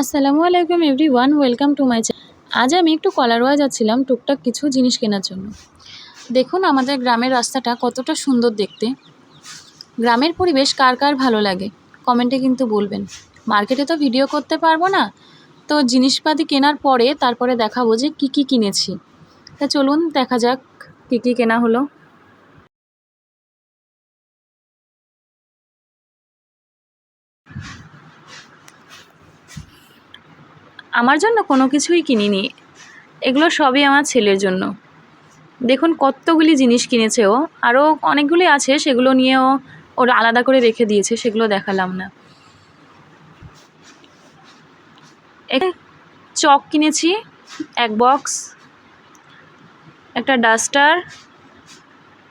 আসসালামু আলাইকুম everyone welcome to my আজ আমি একটু কলারোয়া যাচ্ছিলাম টুকটাক কিছু জিনিস কেনার জন্য। দেখুন আমাদের গ্রামের রাস্তাটা কতটা সুন্দর দেখতে। গ্রামের পরিবেশ কার কার ভালো লাগে, কমেন্টে কিন্তু বলবেন। মার্কেটে তো ভিডিও করতে পারব না, তো জিনিসপাতি কেনার পরে তারপরে দেখাবো যে কী কী কিনেছি। তা চলুন দেখা যাক কী কী কেনা হলো। আমার জন্য কোনো কিছুই কিনিনি। এগুলো সবই আমার ছেলের জন্য। দেখুন কতগুলি জিনিস কিনেছে ও। আরও অনেকগুলি আছে, সেগুলো নিয়েও ওর আলাদা করে রেখে দিয়েছে, সেগুলো দেখালাম না। চক কিনেছি, এক বক্স, একটা ডাস্টার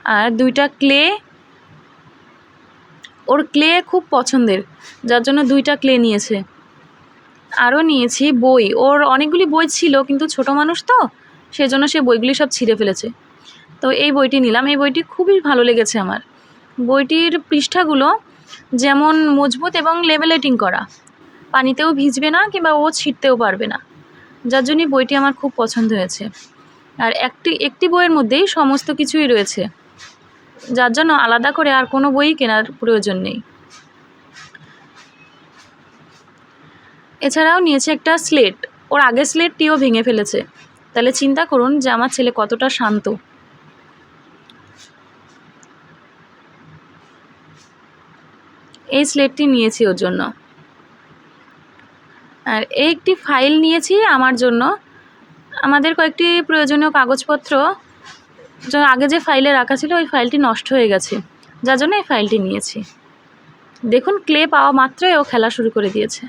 আর দুইটা ক্লে। ওর ক্লে খুব পছন্দের, যার জন্য দুইটা ক্লে নিয়েছে। আরও নিয়েছি বই। ওর অনেকগুলি বই ছিল, কিন্তু ছোট মানুষ তো, সেজন্য সে বইগুলি সব ছিঁড়ে ফেলেছে। তো এই বইটি নিলাম। এই বইটি খুবই ভালো লেগেছে আমার। বইটির পৃষ্ঠাগুলো যেমন মজবুত এবং লেভেলেটিং করা। পানিতেও ভিজবে না কিংবা ও ছিঁড়তেও পারবে না। যার জন্যই বইটি আমার খুব পছন্দ হয়েছে। আর একটি একটি বইয়ের মধ্যেই সমস্ত কিছুই রয়েছে। যার জন্য আলাদা করে আর কোনো বই কেনার প্রয়োজন নেই। এছাড়াও নিয়েছে একটা স্লেট। ওর আগের স্লেটটিও ভেঙে ফেলেছে। তাহলে চিন্তা করুন যে আমার ছেলে কতটা শান্ত। এই স্লেটটি নিয়েছি ওর জন্য। আর এই একটি ফাইল নিয়েছি আমার জন্য। আমাদের কয়েকটি প্রয়োজনীয় কাগজপত্র আগে যে ফাইলে রাখা ছিল, ওই ফাইলটি নষ্ট হয়ে গেছে। যার জন্য এই ফাইলটি নিয়েছি। দেখুন, ক্লে পাওয়া মাত্রই ও খেলা শুরু করে দিয়েছে।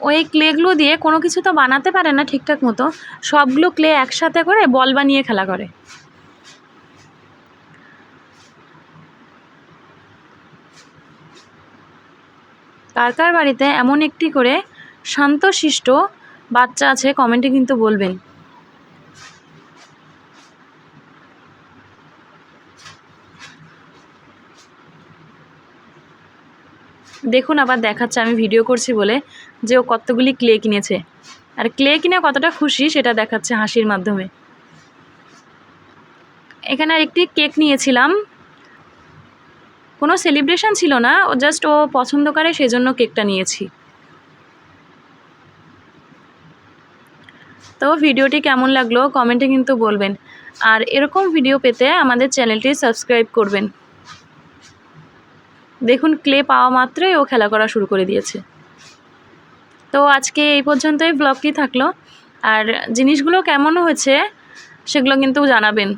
ওই ক্লেগুলো দিয়ে কোনো কিছু তো বানাতে পারে না ঠিকঠাক মতো। সবগুলো ক্লে একসাথে করে বল বানিয়ে খেলা করে। কার কার বাড়িতে এমন একটি করে শান্তশিষ্ট বাচ্চা আছে কমেন্টে কিন্তু বলবেন। দেখুন আবার দেখাচ্ছে, আমি ভিডিও করছি বলে যে ও কতগুলি ক্লে কিনেছে। আর ক্লে কিনে কতটা খুশি সেটা দেখাচ্ছে হাসির মাধ্যমে। এখানে আর একটি কেক নিয়েছিলাম। কোনো সেলিব্রেশন ছিল না, ও জাস্ট ও পছন্দ করে সেজন্য কেকটা নিয়েছি। তো ভিডিওটি কেমন লাগল? কমেন্টে কিন্তু বলবেন। আর এরকম ভিডিও পেতে আমাদের চ্যানেলটি সাবস্ক্রাইব করবেন। দেখুন ক্লে পাওয়া মাত্রই ও খেলা করা শুরু করে দিয়েছে। তো আজকে এই পর্যন্তই ব্লগটি থাকল। আর জিনিসগুলো কেমন হয়েছে সেগুলো কিন্তু জানাবেন।